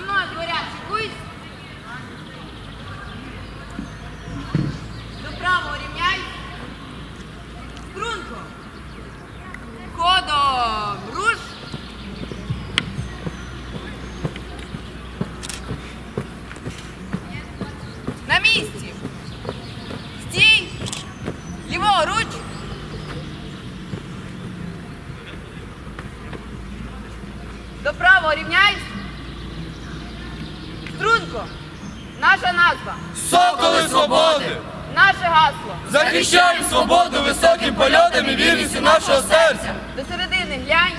мною дворяд, шикуйсь. Доправо рівняй. Струнко. Ходом руш. На місці. Стій. Ліворуч. Струнко. Наша назва. Соколи свободи! Наше гасло. Захищаємо свободу високим польотом і вірністю нашого серця! До середини глянь.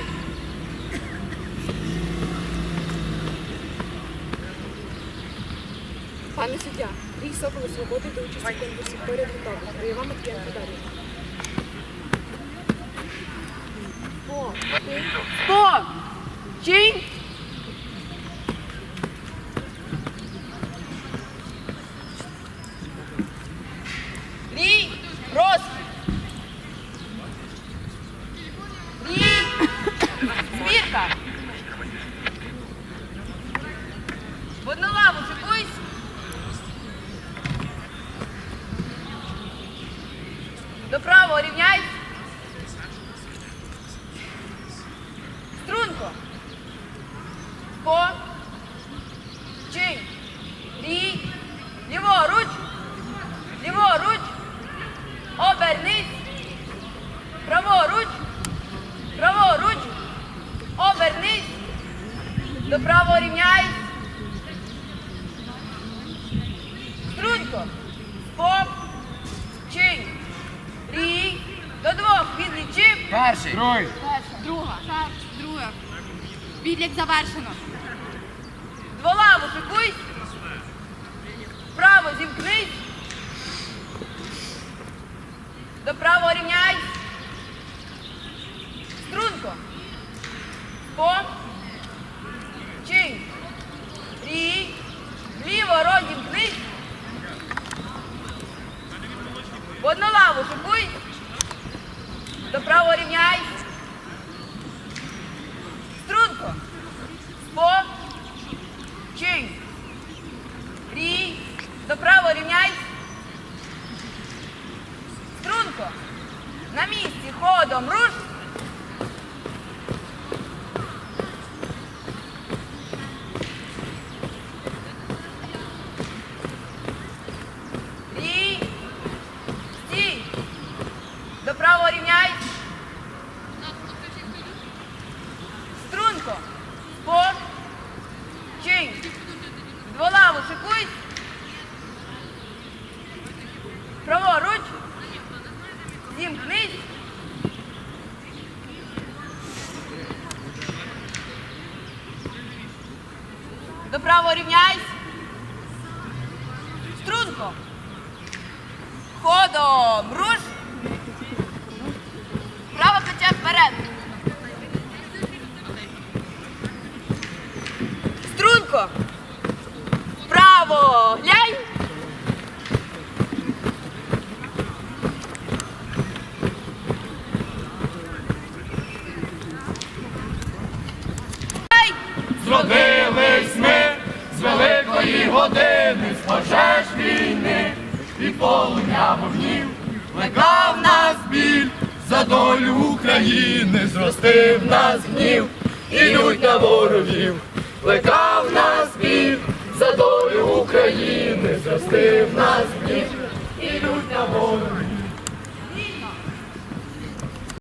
Пане суддя, рій Соколи Свободи до участі в конкурсі поряд готовий. Бойова Матвієнко далі. О, ти Сто. Чинь. Рій. Розкіт. Рій. Збірка. В одну лаву шикуйсь. Доправо рівняйсь. Струнко. По. Чинь. Рій. Ліворуч. Ліворуч. Обернись. Праворуч. Праворуч. Обернись. До правого рівняйсь. Струнко. По. Чинь. Рій. До двох відлічив. Перший! Другий! Друга, друга. Відлік завершено. Дволаву шикуйсь. Право зімкнись. До правого рівняйсь. Струнко. По. Чинь. Рій. Вліво розімкнись. В одну лаву шукуй. До правого рівняй. Струнко. По. Чинь. Рій. правого рівняй. Струнко. На місці ходом руш. Доправо рівняйсь. Струнко. По. Чинь. Дволаву шикуй. Праворуч. Зімкнись. Доправо рівняйсь. Струнко. Ходом. Руш. Вправо. Глянь. Зродились ми з великої години, з пожеж війни і полум'я вогнів, плекав нас біль за долю України, зростив нас гнів, ідуть на ворогів, плекав нас біль за долю України, застив нас гнів, і на ворогів.